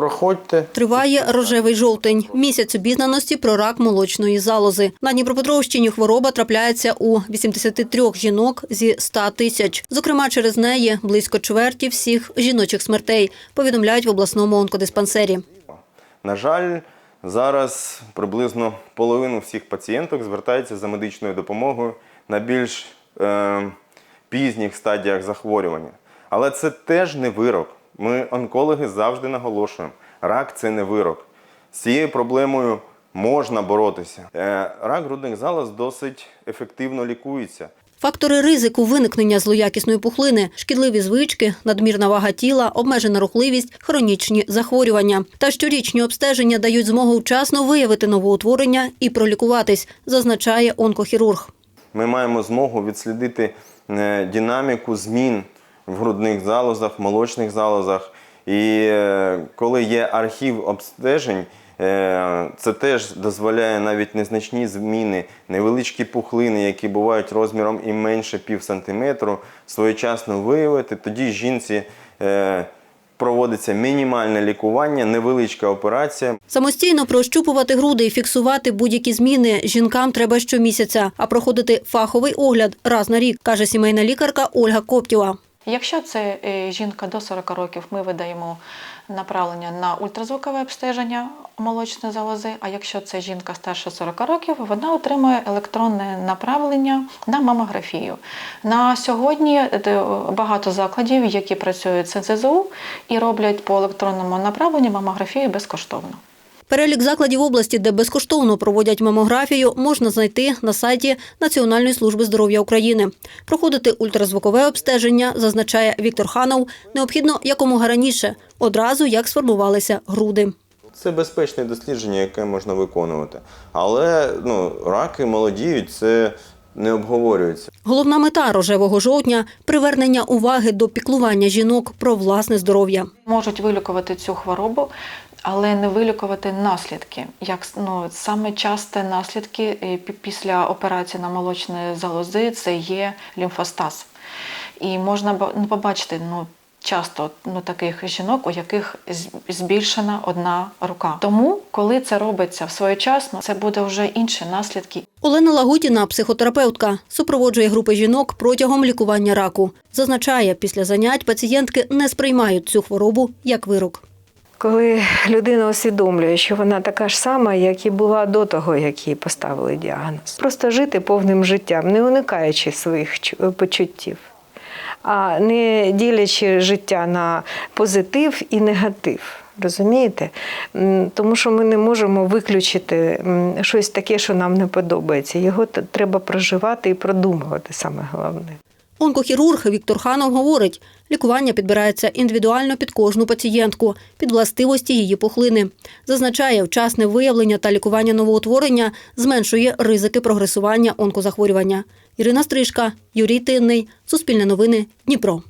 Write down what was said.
проходьте. Триває рожевий жовтень. Місяць обізнаності про рак молочної залози. На Дніпропетровщині хвороба трапляється у 83 жінок зі 100 тисяч. Зокрема, через неї близько чверті всіх жіночих смертей, повідомляють в обласному онкодиспансері. На жаль, зараз приблизно половину всіх пацієнток звертається за медичною допомогою на більш е, пізніх стадіях захворювання. Але це теж не вирок. Ми, онкологи, завжди наголошуємо: рак це не вирок. З цією проблемою можна боротися. Е, рак грудних залоз досить ефективно лікується. Фактори ризику виникнення злоякісної пухлини, шкідливі звички, надмірна вага тіла, обмежена рухливість, хронічні захворювання. Та щорічні обстеження дають змогу вчасно виявити новоутворення і пролікуватись, зазначає онкохірург. Ми маємо змогу відслідити е, динаміку змін в грудних залозах, молочних залозах. І е, коли є архів обстежень, е, це теж дозволяє навіть незначні зміни, невеличкі пухлини, які бувають розміром і менше пів сантиметру, своєчасно виявити. Тоді жінці е, проводиться мінімальне лікування, невеличка операція. Самостійно прощупувати груди і фіксувати будь-які зміни жінкам треба щомісяця, а проходити фаховий огляд раз на рік, каже сімейна лікарка Ольга Коптєва. Якщо це е, жінка до 40 років, ми видаємо направлення на ультразвукове обстеження молочної залози. А якщо це жінка старше 40 років, вона отримує електронне направлення на мамографію. На сьогодні е, багато закладів, які працюють з НСЗУ і роблять по електронному направленню мамографію безкоштовно. Перелік закладів області, де безкоштовно проводять мамографію, можна знайти на сайті Національної служби здоров'я України. Проходити ультразвукове обстеження, зазначає Віктор Ханов, необхідно якомога раніше, одразу як сформувалися груди. Це безпечне дослідження, яке можна виконувати. Але ну, раки молодіють, це не обговорюється. Головна мета рожевого жовтня привернення уваги до піклування жінок про власне здоров'я. Можуть вилікувати цю хворобу, але не вилікувати наслідки. Як ну, саме часте наслідки е, після операції на молочної залози це є лімфостаз. І можна ну, побачити ну, часто ну, таких жінок, у яких збільшена одна рука. Тому, коли це робиться своєчасно, це буде вже інші наслідки Олена Лагутіна, психотерапевтка, супроводжує групи жінок протягом лікування раку. Зазначає, після занять пацієнтки не сприймають цю хворобу як вирок. Коли людина усвідомлює, що вона така ж сама, як і була до того, як їй поставили діагноз. Просто жити повним життям, не уникаючи своїх почуттів, не ділячи життя на позитив і негатив. Розумієте? Тому що ми не можемо виключити щось таке, що нам не подобається. Його треба проживати і продумувати саме головне. Онкохірург Віктор Ханов говорить, лікування підбирається індивідуально під кожну пацієнтку, під властивості її пухлини. Зазначає, вчасне виявлення та лікування новоутворення зменшує ризики прогресування онкозахворювання. Ірина Стрижка, Юрій Тинний, Суспільне новини, Дніпро.